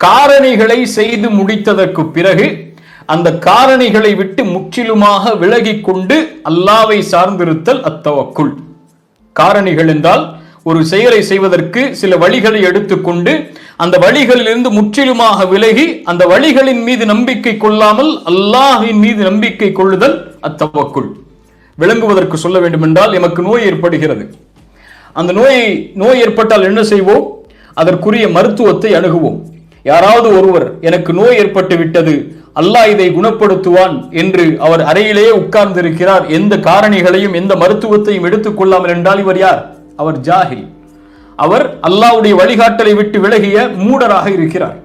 காரணிகளை செய்து முடித்ததற்கு பிறகு அந்த காரணிகளை விட்டு முற்றிலுமாக விலகி கொண்டு அல்லாவை சார்ந்திருத்தல் அத்தவக்குள் காரணிகள் என்றால் ஒரு செயலை செய்வதற்கு சில வழிகளை எடுத்துக்கொண்டு அந்த வழிகளிலிருந்து முற்றிலுமாக விலகி அந்த வழிகளின் மீது நம்பிக்கை கொள்ளாமல் அல்லாஹின் மீது நம்பிக்கை கொள்ளுதல் அத்தவக்குள் விளங்குவதற்கு சொல்ல வேண்டுமென்றால் எமக்கு நோய் ஏற்படுகிறது. அந்த நோயை நோய் ஏற்பட்டால் என்ன செய்வோம்? அதற்குரிய மருத்துவத்தை அணுகுவோம். யாராவது ஒருவர் எனக்கு நோய் ஏற்பட்டு விட்டது அல்லாஹ் இதை குணப்படுத்துவான் என்று அவர் அறையிலேயே உட்கார்ந்திருக்கிறார். எந்த காரணிகளையும் எந்த மருத்துவத்தையும் எடுத்துக்கொள்ளாமல் என்றால் இவர் யார்? அவர் ஜாஹில் அவர் அல்லாஹ்வுடைய வழிகாட்டலை விட்டு விலகிய மூடராக இருக்கிறார்.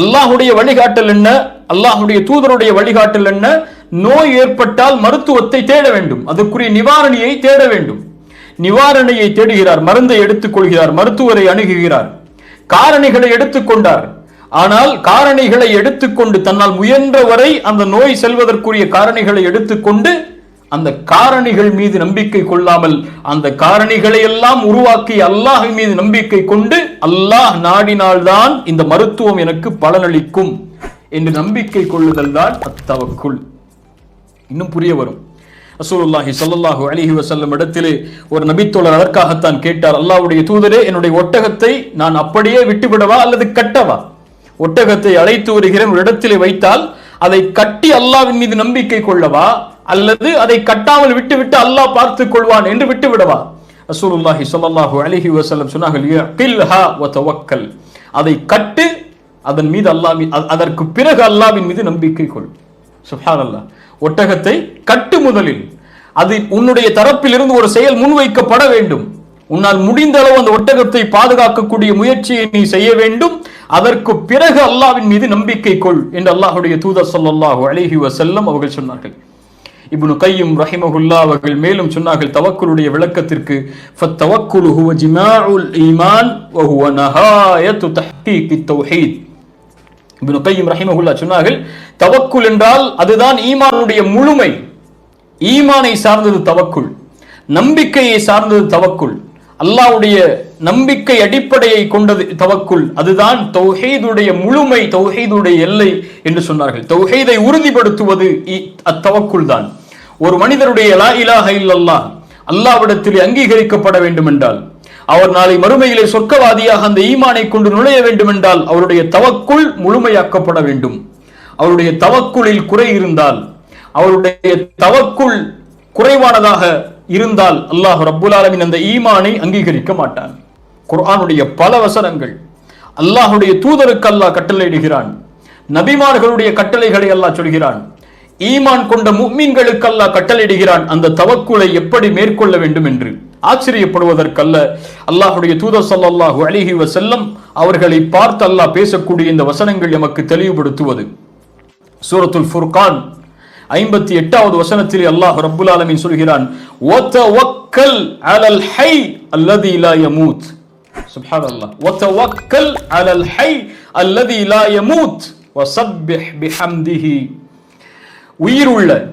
அல்லாஹுடைய வழிகாட்டல் என்ன? அல்லாஹுடைய தூதருடைய வழிகாட்டல் என்ன? நோய் ஏற்பட்டால் மருத்துவத்தை தேட வேண்டும். அதற்குரிய நிவாரணியை தேட வேண்டும். நிவாரணியை தேடுகிறார் மருந்தை எடுத்துக் கொள்கிறார் மருத்துவரை அணுகுகிறார். காரணிகளை எடுத்துக்கொண்டார் ஆனால் காரணிகளை எடுத்துக்கொண்டு தன்னால் முயன்ற வரை அந்த நோய் செல்வதற்குரிய காரணிகளை எடுத்துக்கொண்டு அந்த காரணிகள் மீது நம்பிக்கை கொள்ளாமல் அந்த காரணிகளை எல்லாம் உருவாக்கி அல்லாஹ் மீது நம்பிக்கை கொண்டு அல்லாஹ் நாடினால்தான் இந்த மருத்துவம் எனக்கு பலனளிக்கும் என்று நம்பிக்கை கொள்ளுதல் தான் அத்தவக்குள். இன்னும் புரிய வரும். அசூலுல்லாஹி ஸல்லல்லாஹு அலிஹி வசல்லம் இடத்திலே ஒரு நபித்தோழர் அதற்காகத்தான் கேட்டார் அல்லாஹ்வுடைய தூதரே என்னுடைய ஒட்டகத்தை நான் அப்படியே விட்டுவிடவா அல்லது கட்டவா? ஒட்டகத்தை அழைத்து வருகிற ஒரு இடத்திலே வைத்தால் அதை கட்டி அல்லாவின் மீது நம்பிக்கை கொள்ளவா? அல்லது அதை கட்டாமல் விட்டுவிட்டு அல்லாஹ் பார்த்துக் கொள்வான் என்று விட்டு விடவா ரசூலுல்லாஹி சொல்லல்லாஹு அலிஹி வஸல்லம் சொன்னார்கள் வ தவக்கல். அதை கட்டு அதன் மீது அல்லாஹ் அதற்கு பிறகு அல்லாவின் மீது நம்பிக்கை கொள். சுப்ஹானல்லாஹ். ஒட்டகத்தை கட்டு முதலில். அது உன்னுடைய தரப்பிலிருந்து ஒரு செயல் முன்வைக்கப்பட வேண்டும். உன்னால் முடிந்த அளவு அந்த ஒட்டகத்தை பாதுகாக்கக்கூடிய முயற்சியை நீ செய்ய வேண்டும். அதற்கு பிறகு அல்லாவின் மீது நம்பிக்கை கொள் என்று அல்லாஹுடைய தூதர் ஸல்லல்லாஹு அழகி வசல்லம் அவர்கள் சொன்னார்கள். இப்னு கையும் ரஹிமகுல்லா அவர்கள் மேலும் சொன்னார்கள் தவக்குலுடைய விளக்கத்திற்கு ஃபத்தவக்குலு ஹுவ ஜிமாஉல் ஈமான் வ ஹுவ நஹாயத்து தஹ்கீக் தௌஹீத். இப்னு கையும் ரஹிமகுல்லா சொன்னார்கள் தவக்குல் என்றால் அதுதான் ஈமானுடைய முழுமை. ஈமானை சார்ந்தது தவக்குல். நம்பிக்கையை சார்ந்தது தவக்குல். அல்லாஹ்வுடைய நம்பிக்கை அடிப்படையை கொண்டது தவக்குள் அதுதான் தௌஹீதுடைய முழுமை தௌஹீதுடைய எல்லை என்று சொன்னார்கள். தௌஹீதை உறுதிப்படுத்துவது இ- தான். ஒரு மனிதருடைய லா இலாக இல்லல்லா அல்லாவிடத்தில் அங்கீகரிக்கப்பட வேண்டும் என்றால் அவர் நாளை மறுமையிலே சொர்க்கவாதியாக அந்த ஈமானை கொண்டு நுழைய வேண்டும் என்றால் அவருடைய தவக்குள் முழுமையாக்கப்பட வேண்டும். அவருடைய தவக்குளில் குறை இருந்தால் அவருடைய தவக்குள் குறைவானதாக இருந்தால் அல்லாஹ் ரப்புல் ஆலமின் அந்த ஈமானை அங்கீகரிக்க மாட்டான். குர்ஆனுடைய பல வசனங்கள். அல்லாஹுடைய தூதருக்கு அல்லாஹ் கட்டளையிடுகிறான். நபிமார்களுடைய கட்டளைகளை அல்லாஹ் சொல்கிறான். ஈமான் கொண்ட முக்மீன்களுக்கு அல்லாஹ் கட்டளையிடுகிறான். அந்த தவக்குலை எப்படி மேற்கொள்ள வேண்டும் என்று. ஆச்சரியப்படுவதற்கல்ல அல்லாஹுடைய தூதர் சல்லாஹு அலைஹி வசல்லம் அவர்களை பார்த்து அல்லாஹ் பேசக்கூடிய இந்த வசனங்கள் எமக்கு தெளிவுபடுத்துவது. சூரத்துல் ஃபுர்கான் ஐம்பத்தி எட்டாவது வசனத்தில் அல்லாஹ் ரப்புல் ஆலமின் சொல்கிறான் ஹை ஹை உயிருள்ள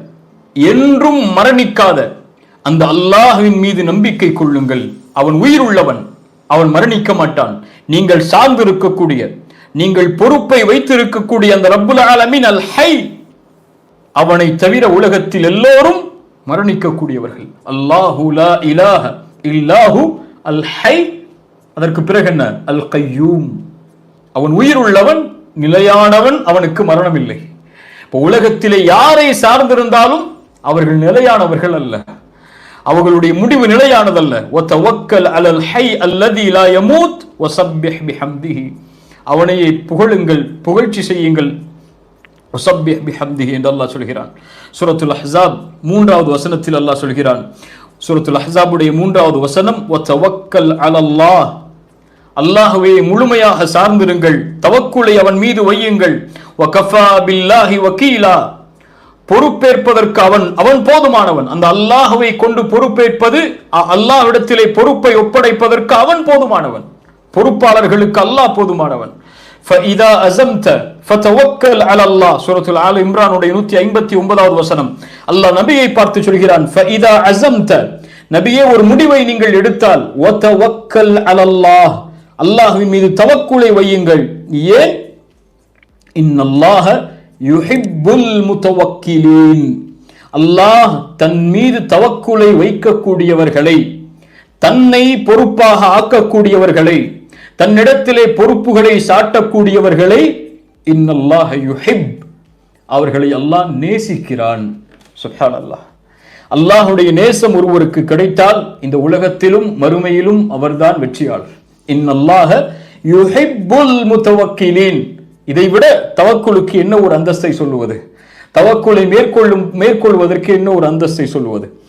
என்றும் மரணிக்காத அந்த அல்லாஹுவின் மீது நம்பிக்கை கொள்ளுங்கள். அவன் உயிர் உள்ளவன் அவன் மரணிக்க மாட்டான். நீங்கள் சார்ந்திருக்கக்கூடிய நீங்கள் பொறுப்பை வைத்திருக்கக்கூடிய அந்த ரப்புல் ஆலமின் அல் ஹை அவனை தவிர உலகத்தில் எல்லோரும் மரணிக்கக்கூடியவர்கள். அல்லாஹு லா இலாஹ இல்லாஹு அல் ஹை அதற்கு பிறகு என்ன? அல் கையூம் அவன் உயிர் உள்ளவன் நிலையானவன் அவனுக்கு மரணம் இல்லை இப்போ உலகத்திலே யாரை சார்ந்திருந்தாலும் அவர்கள் நிலையானவர்கள் அல்ல. அவர்களுடைய முடிவு நிலையானதல்ல. ஒத்த ஒக்கல் அலல் ஹை அல்லதி லா யமூத் வசப்பிஹ் பிஹம்திஹி. அவனையே புகழுங்கள் புகழ்ச்சி செய்யுங்கள் உசப்பி பிஹம்திஹி என்று அல்லாஹ் சொல்கிறான் சூரத்துல் ஹசாப் மூன்றாவது வசனத்தில் அல்லாஹ் சொல்கிறான் சூரத்துல் ஹசாபுடைய மூன்றாவது வசனம் ஒத்தவக்கல் அலல்லா அல்லாஹுவே முழுமையாக சார்ந்திருங்கள். தவக்குளை அவன் மீது வையுங்கள். வகஃபா பில்லாஹி வக்கீலா பொறுப்பேற்பதற்கு அவன் அவன் போதுமானவன். அந்த அல்லாஹுவை கொண்டு பொறுப்பேற்பது அல்லாஹ்விடத்திலே பொறுப்பை ஒப்படைப்பதற்கு அவன் போதுமானவன். பொறுப்பாளர்களுக்கு அல்லாஹ் போதுமானவன். ஃப இதா அசம்த ஃபதவக்கல் அல இம்ரானுடைய நூற்றி ஐம்பத்தி ஒன்பதாவது வசனம். அல்லாஹ் நபியை பார்த்து சொல்கிறான் நபியே ஒரு முடிவை நீங்கள் எடுத்தால் ஒத்தவக்கல் அல அல்லாஹ். மீது தவக்குலை வையுங்கள். ஏன்? இன்னல்லாஹ யுஹிப்புல் முத்தவக்கிலீன் அல்லாஹ் தன் மீது தவக்குலை வைக்கக்கூடியவர்களை தன்னை பொறுப்பாக ஆக்கக்கூடியவர்களை தன்னிடத்திலே பொறுப்புகளை சாட்டக்கூடியவர்களை இன்னல்லாஹ யுஹிப். அவர்களை அல்லாஹ் நேசிக்கிறான். சுஹான் அல்லாஹ் அல்லாஹுடைய நேசம் ஒருவருக்கு கிடைத்தால் இந்த உலகத்திலும் மறுமையிலும் அவர்தான் வெற்றியாளர். இன்னல்லாஹ யுஹிப்புல் முத்தவக்கிலீன். இதைவிட தவக்குலுக்கு என்ன ஒரு அந்தஸ்தை சொல்லுவது? தவக்குலை மேற்கொள்ளும் மேற்கொள்வதற்கு என்ன ஒரு அந்தஸ்தை சொல்லுவது?